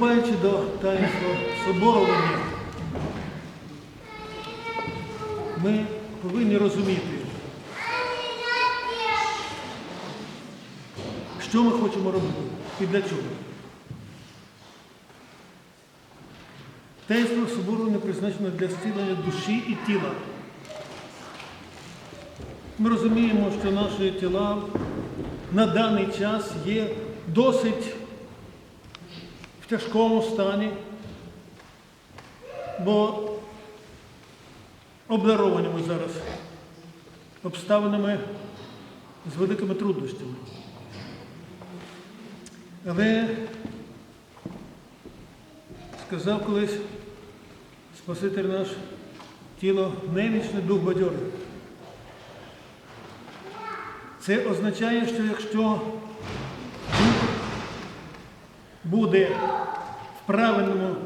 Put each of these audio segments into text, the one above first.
Вступаючи до таїнства соборування, ми повинні розуміти, що ми хочемо робити і для чого. Таїнство соборування призначено для зцілення душі і тіла. Ми розуміємо, що наші тіла на даний час є досить тяжкому стані, бо обдаровані ми зараз обставинами з великими труднощами. Але сказав колись Спаситель наш тіло немічне, дух бадьорий. Це означає, що якщо буде в правильному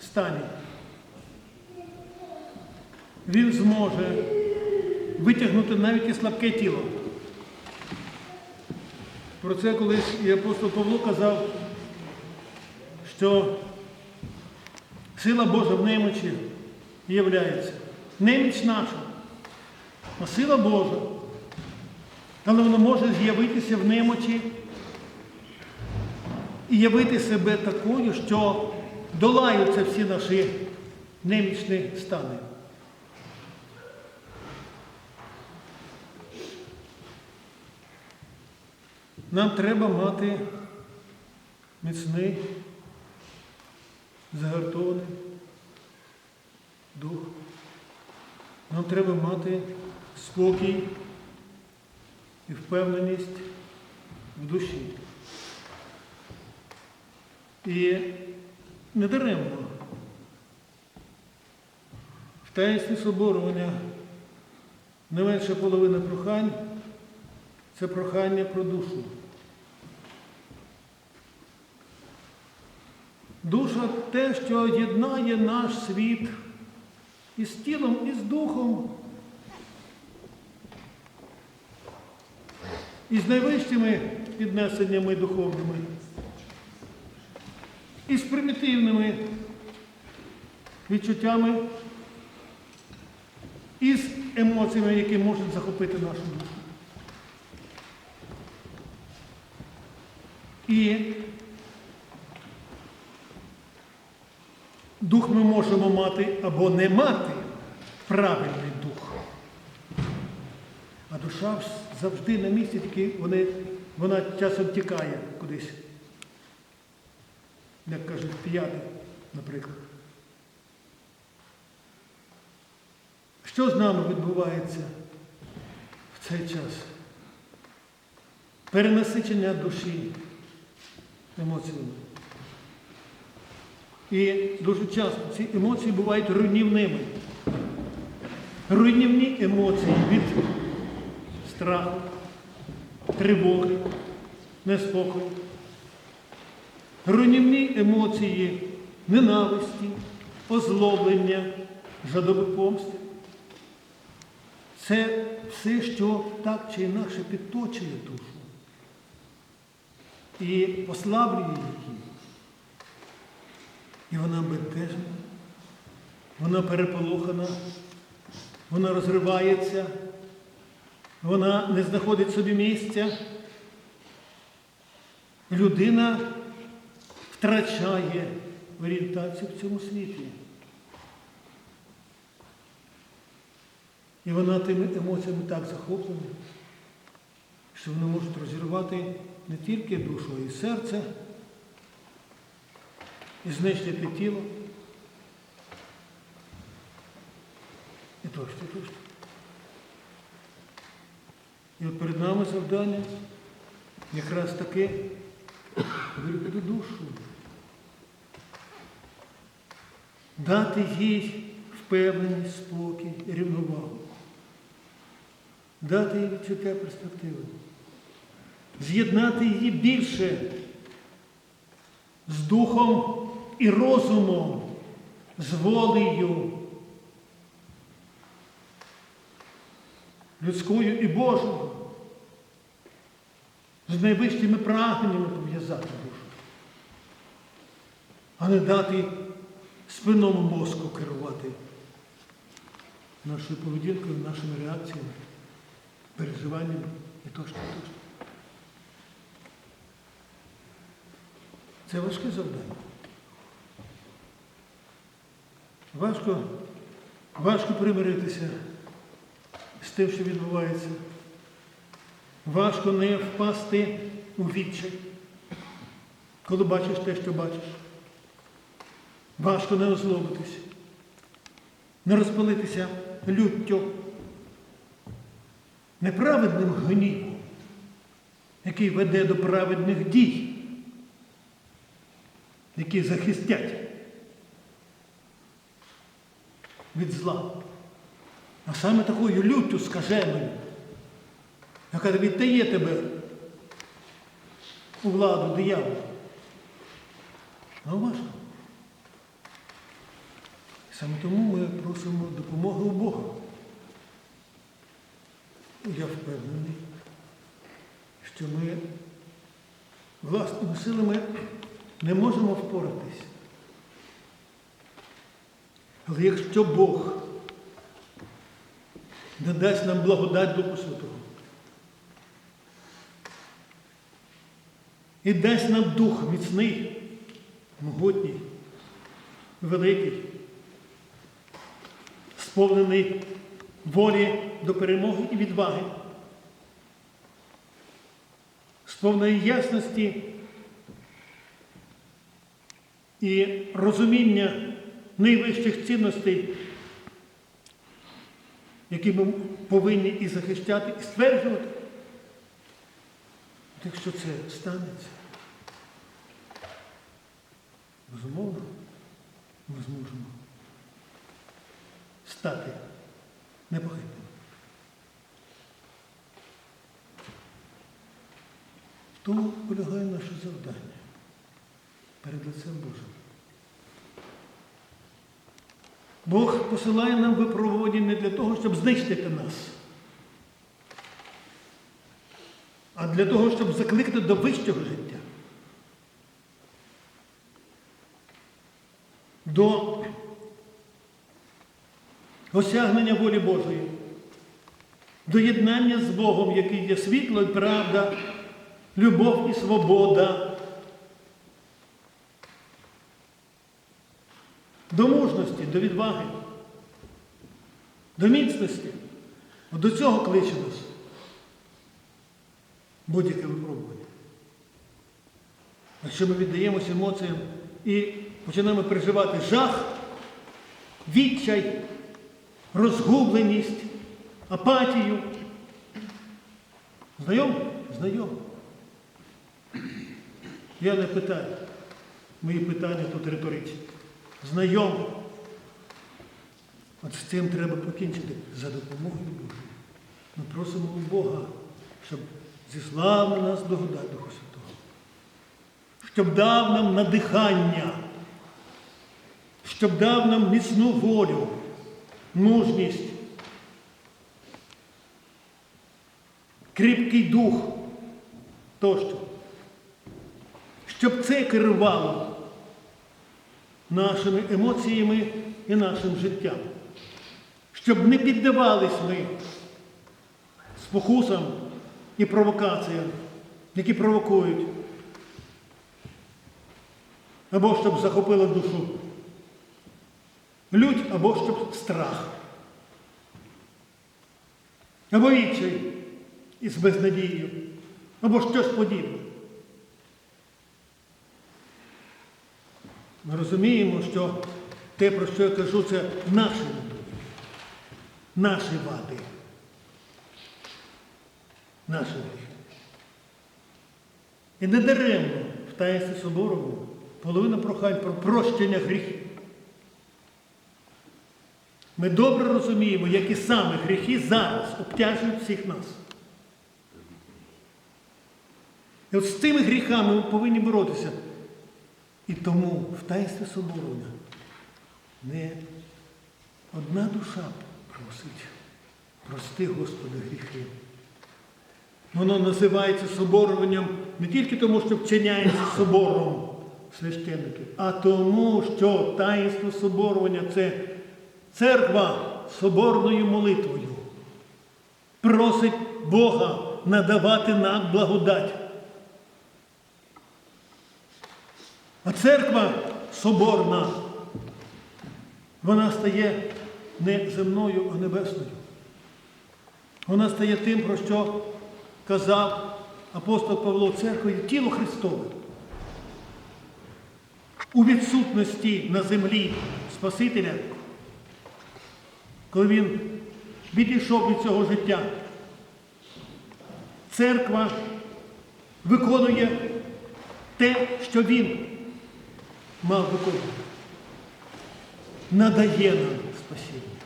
стані, він зможе витягнути навіть і слабке тіло. Про це колись і апостол Павло казав, що сила Божа в немочі являється. Неміч наша, а сила Божа. Але вона може з'явитися в немочі і явити себе такою, що долаються всі наші немічні стани. Нам треба мати міцний, загартований дух. Нам треба мати спокій і впевненість в душі. І недаремно в таїнстві соборування не менше половини прохань це прохання про душу. Душа те, що єднає наш світ із тілом, і з духом, із найвищими піднесеннями духовними, і з примітивними відчуттями, і з емоціями, які можуть захопити нашу душу. І дух ми можемо мати або не мати правильний дух. А душа завжди на місці, тільки вона часом тікає кудись. Як кажуть, п'яти, наприклад. Що з нами відбувається в цей час? Перенасичення душі емоціями. І дуже часто ці емоції бувають руйнівними. Руйнівні емоції від страху, тривоги, неспокою. Руйнівні емоції ненависті, озлоблення, жадоби помсти. Це все, що так чи інакше підточує душу і послаблює її. І вона бентежна, вона переполохана, вона розривається, вона не знаходить собі місця. Людина втрачає орієнтацію в цьому світі. І вона тими емоціями так захоплена, що вони можуть розірвати не тільки душу, а й серце, і знищити тіло. І тощо, і тощо. І от перед нами завдання якраз таки виробити душу, дати їй впевненість, спокій, рівновагу, дати їй відчуття перспективи, з'єднати її більше з духом і розумом, з волею людською і Божою, з найвищими прагненнями пов'язати душу. а не дати спинному мозку керувати нашою поведінкою, нашими реакціями, переживаннями і тощо, тощо. Це важке завдання. Важко, важко примиритися з тим, що відбувається. Важко не впасти у відчай, коли бачиш те, що бачиш. Важко не озлобитися, не розпалитися люттю, неправедним гнівом, який веде до праведних дій, які захистять від зла. А саме такою люттю скаженою, яка віддає тебе у владу диявола. Ну, важко. Саме тому ми просимо допомоги у Бога. Я впевнений, що ми власними силами не можемо впоратись. Але якщо Бог надасть нам благодать Духу Святого і дасть нам дух міцний, могутній, великий, сповнений волі до перемоги і відваги, сповнений ясності і розуміння найвищих цінностей, які ми повинні і захищати, і стверджувати. Якщо це станеться, безумовно, ми зможемо стати непохитними. В тому полягає наше завдання перед лицем Божим. Бог посилає нам випробування не для того, щоб знищити нас, а для того, щоб закликати до вищого життя. До осягнення волі Божої, до єднання з Богом, який є світло і правда, любов і свобода. До мужності, до відваги, до міцності. До цього кличе нас будь-яке випробування. Якщо ми віддаємося емоціям і починаємо переживати жах, відчай, розгубленість, апатію. Знайомо? Знайомо. Я не питаю. Мої питання тут риторичні. Знайомо. От з цим треба покінчити за допомогою Божою. Ми просимо у Бога, щоб зіслав на нас благодать Духу Святого, щоб дав нам надихання, щоб дав нам міцну волю, мужність, кріпкий дух тощо. Щоб це керувало нашими емоціями і нашим життям. Щоб не піддавались ми спокусам і провокаціям, які провокують. Або щоб захопила душу лють, або щоб страх. Або відчай із безнадією, або щось подібне. Ми розуміємо, що те, про що я кажу, це наші недуги, наші вади, наші гріхи. І не даремно в таїнстві Соборовому половина прохань про прощення гріхів. Ми добре розуміємо, які саме гріхи зараз обтяжують всіх нас. І от з цими гріхами ми повинні боротися. І тому в таїнстві Соборона не одна душа просить, прости, Господи, гріхи. Воно називається соборуванням не тільки тому, що вчиняється собором, священники, а тому, що таїнство соборування це церква соборною молитвою. Просить Бога надавати нам благодать. А церква соборна, вона стає не земною, а небесною. Вона стає тим, про що казав апостол Павло церквою тіло Христове. У відсутності на землі Спасителя, коли він відійшов від цього життя, церква виконує те, що він мав виконувати. Надає нам спасіння,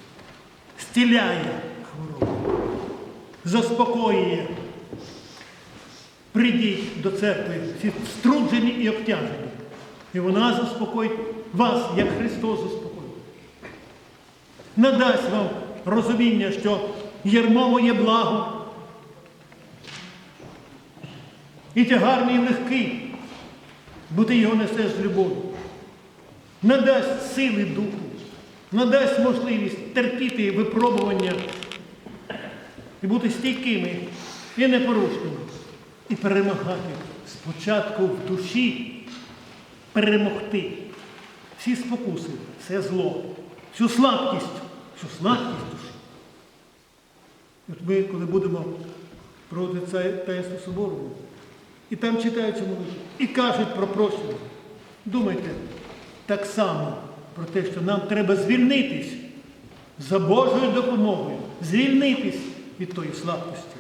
стіляє хворобу, заспокоює. Прийдіть до церкви, всі струджені і обтяжені. І вона заспокоїть вас, як Христос заспокоїть. Надасть вам розуміння, що ярмо є благо. І тягар мій легкий, бо ти його несеш з любов'ю. Надасть сили духу, надасть можливість терпіти випробування і бути стійкими і непорушними, і перемагати спочатку в душі, перемогти всі спокуси, все зло, всю слабкість, всю слабкість душі. От ми, коли будемо проводити це таїнство собору, і там читаються молитви, і кажуть про прощення. Думайте так само про те, що нам треба звільнитись за Божою допомогою, звільнитись від тої слабкості.